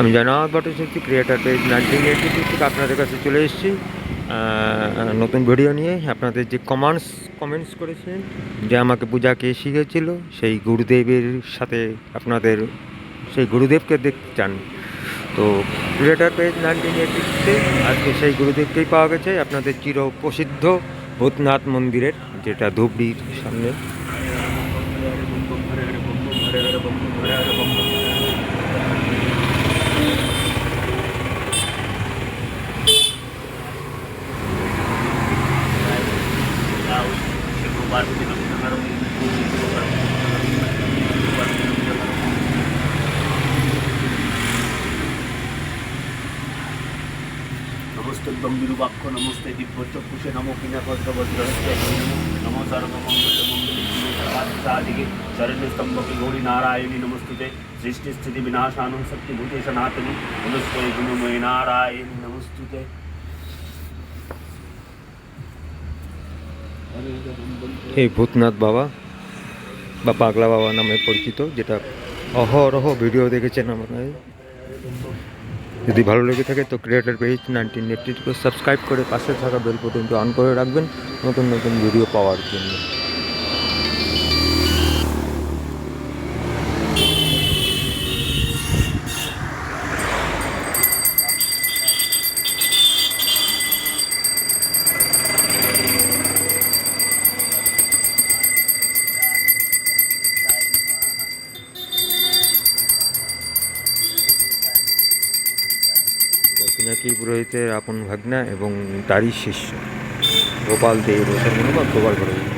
আমি Janat Bhattacharya creator page nineteen eighty থেকে আপনাদের কাছে চলে এসেছি। নতুন ভিডিও নিয়ে আপনাদের যে কমেন্টস কমেন্টস করেছেন, যে আমাকে পূজা কে শিখেছিল সেই গুরুদেবের সাথে আপনাদের, সেই গুরুদেবকে দেখতে চান। তো ক্রিয়েটার পেজ নাইনটিন এইটিতে আজকে সেই গুরুদেবকেই পাওয়া গেছে। আপনাদের চির প্রসিদ্ধ ভূতনাথ মন্দিরের যেটা ধুবড়ির সামনে। গম্ভীরবাক্য নমস্তে দিব্যচক্ষুষে নমো কিনাভদ্রভদ্রহস্তে নমো সর্বমঙ্গল মঙ্গলিকে শরণ্যস্তম্ভকে গৌরী নারায়ণী নমস্তুতে সৃষ্টি স্থিতি বিনাশানং সত্যভূতে সনাতনী নমস্তে গুণময় নারায়ণী নমস্তুতে এই ভূতনাথ বাবা বা পাগলা বাবা নামে পরিচিত যেটা অহরহ ভিডিও দেখেছেন আপনারা যদি ভালো লেগে থাকে তো ক্রিয়েটার পেজ নাইনটিন এইটটিকে সাবস্ক্রাইব করে পাশে থাকা বেল পর্যন্ত অন করে রাখবেন নতুন নতুন ভিডিও পাওয়ার জন্য। পিনাকি পুরোহিতের আপন ভাগ্না এবং তারই শিষ্য। গোপাল দেব গোপাল পুরোহিত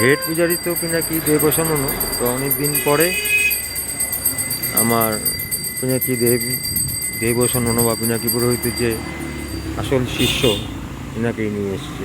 হেড পূজারি তো পিনাকি দেবসানন তো অনেক দিন পরে আমার পিনাকি দেব দেবসানন বা পিনাকি পুরোহিত যে আসল শিষ্য পিনাকেই নিয়ে এসেছি।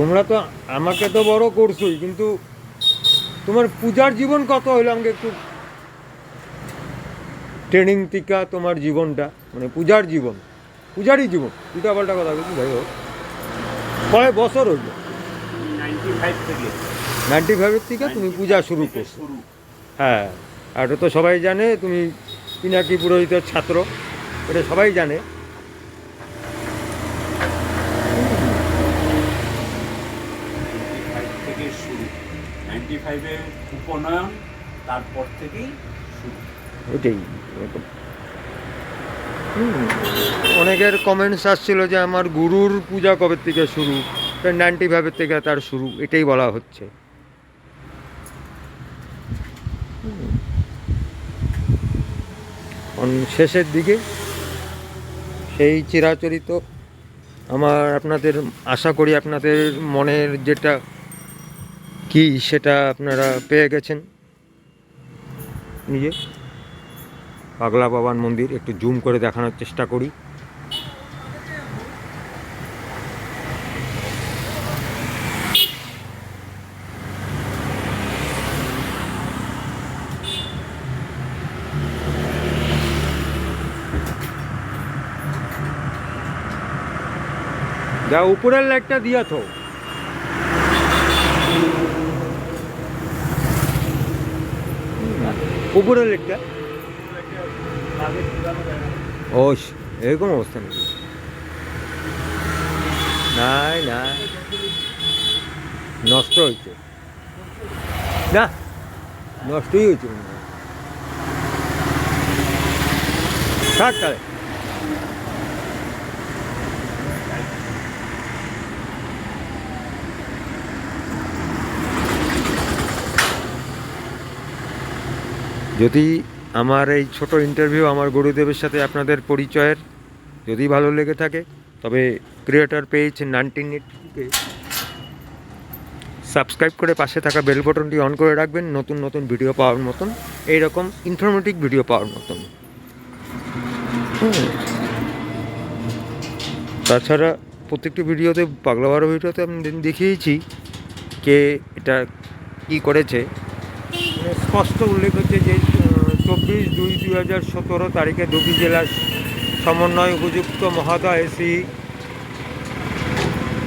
তোমরা তো আমাকে তো বড় করছোই, কিন্তু তোমার পূজার জীবন কত হলো আমাকে একটু ট্রেনিং টিকা তোমার জীবনটা মানে পূজার জীবন, পূজারই জীবন উল্টা পাল্টা কথা বলছি, যাই হোক। কয় বছর হইল? নাইনটি ফাইভের থেকে তুমি পূজা শুরু করছ। হ্যাঁ আর তো সবাই জানে, তুমি পিনাকি পুরোহিতের ছাত্র, এটা সবাই জানে নাইনটি ফাইভ থেকে শুরু নাইনটি ফাইভে উপনয়ন তারপর থেকেই শুরু। ওইটাই। অনেকের কমেন্টস আসছিল যে আমার গুরুর পূজা কবে থেকে শুরু? নাইনটি ফাইভের থেকে তার শুরু এটাই বলা হচ্ছে। শেষের দিকে সেই চিরাচরিত আমার আপনাদের আশা করি আপনাদের মনের যেটা কি সেটা আপনারা পেয়ে গেছেন? নিজে? পাগলা বাবার মন্দির একটু জুম করে দেখানোর চেষ্টা করি। যা উপরের লাইটটা দিয়া তো উপরের লেটটা ও এরকম অবস্থা নাকি? নাই না নষ্ট হয়েছে। না, নষ্টই হয়েছে মনে হয়। থাক তাহলে। যদি আমার এই ছোট ইন্টারভিউ আমার গুরুদেবের সাথে আপনাদের পরিচয়ের যদি ভালো লেগে থাকে, তবে ক্রিয়েটার পেজ নাইনটিন এইটকে সাবস্ক্রাইব করে পাশে থাকা বেল বটনটি অন করে রাখবেন, নতুন নতুন ভিডিও পাওয়ার মতন এই রকম ইনফরমেটিভ ভিডিও পাওয়ার মতন। তাছাড়া প্রত্যেকটি ভিডিওতে পাগলা বারো ভিডিওতে আমি দেখিয়েছি, কে এটা কি করেছে স্পষ্ট উল্লেখ হচ্ছে যে চব্বিশ দুই দুই হাজার সতেরো তারিখে দুটি জেলার সমন্বয় উপযুক্ত মহোদয় শ্রী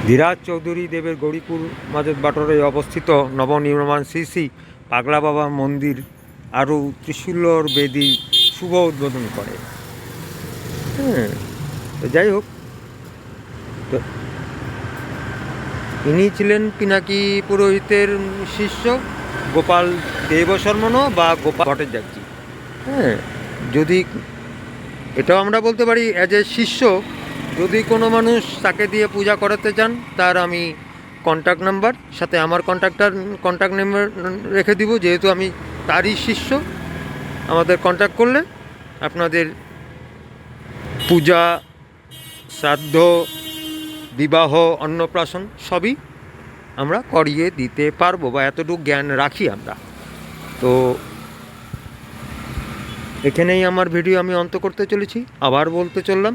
ধীরাজ চৌধুরী দেবের গৌরীপুর মাজত বাটরে অবস্থিত নবনির্মাণ শ্রী শ্রী পাগলা বাবা মন্দির আরও ত্রিশূলর বেদি শুভ উদ্বোধন করে। হ্যাঁ যাই হোক, তো ইনি ছিলেন পিনাকি পুরোহিতের শিষ্য? গোপাল দেবশর্মণ বা গোপাল ভট্টাচার্য। হ্যাঁ যদি এটাও আমরা বলতে পারি অ্যাজ এ শিষ্য, যদি কোনো মানুষ তাকে দিয়ে পূজা করাতে চান, তার আমি কন্ট্যাক্ট নাম্বার সাথে আমার কন্ট্যাক্টার কন্ট্যাক্ট নাম্বার রেখে দিব, যেহেতু আমি তারই শিষ্য, আমাদের কন্ট্যাক্ট করলে আপনাদের পূজা, শ্রাদ্ধ, বিবাহ, অন্নপ্রাশন সবই আমরা করিয়ে দিতে পারব বা এতটুকু জ্ঞান রাখি আমরা। তো এখানেই আমার ভিডিও আমি অন্ত করতে চলেছি। আবার বলতে চললাম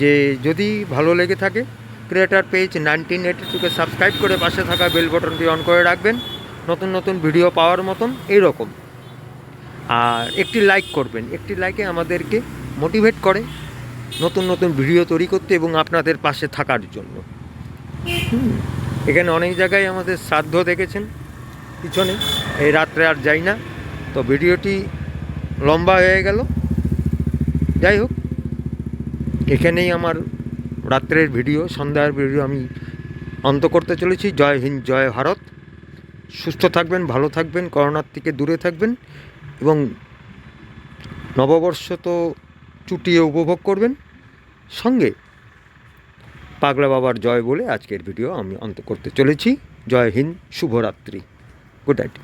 যে যদি ভালো লেগে থাকে ক্রিয়েটার পেজ নাইনটিন এইটি টুকে সাবস্ক্রাইব করে পাশে থাকা বেল বটনটি অন করে রাখবেন। নতুন নতুন ভিডিও পাওয়ার মতন এইরকম। আর একটি লাইক করবেন। একটি লাইকে আমাদেরকে মোটিভেট করে নতুন নতুন ভিডিও তৈরি করতে এবং আপনাদের পাশে থাকার জন্য। হুম, এখানে অনেক জায়গায় আমাদের শ্রাদ্ধ দেখেছেন, পিছনে। এই রাত্রে আর যাই না। তো ভিডিওটি লম্বা হয়ে গেল। যাই হোক, এখানেই আমার রাত্রের ভিডিও, সন্ধ্যার ভিডিও আমি অন্ত করতে চলেছি। জয় হিন্দ, জয় ভারত। সুস্থ থাকবেন, ভালো থাকবেন, করোনার থেকে দূরে থাকবেন এবং নববর্ষ তো চুটিয়ে উপভোগ করবেন। সঙ্গে পাগলা বাবার জয় বলে আজকের ভিডিও আমি অন্ত করতে চলেছি। জয় হিন্দ, শুভরাত্রি। Good night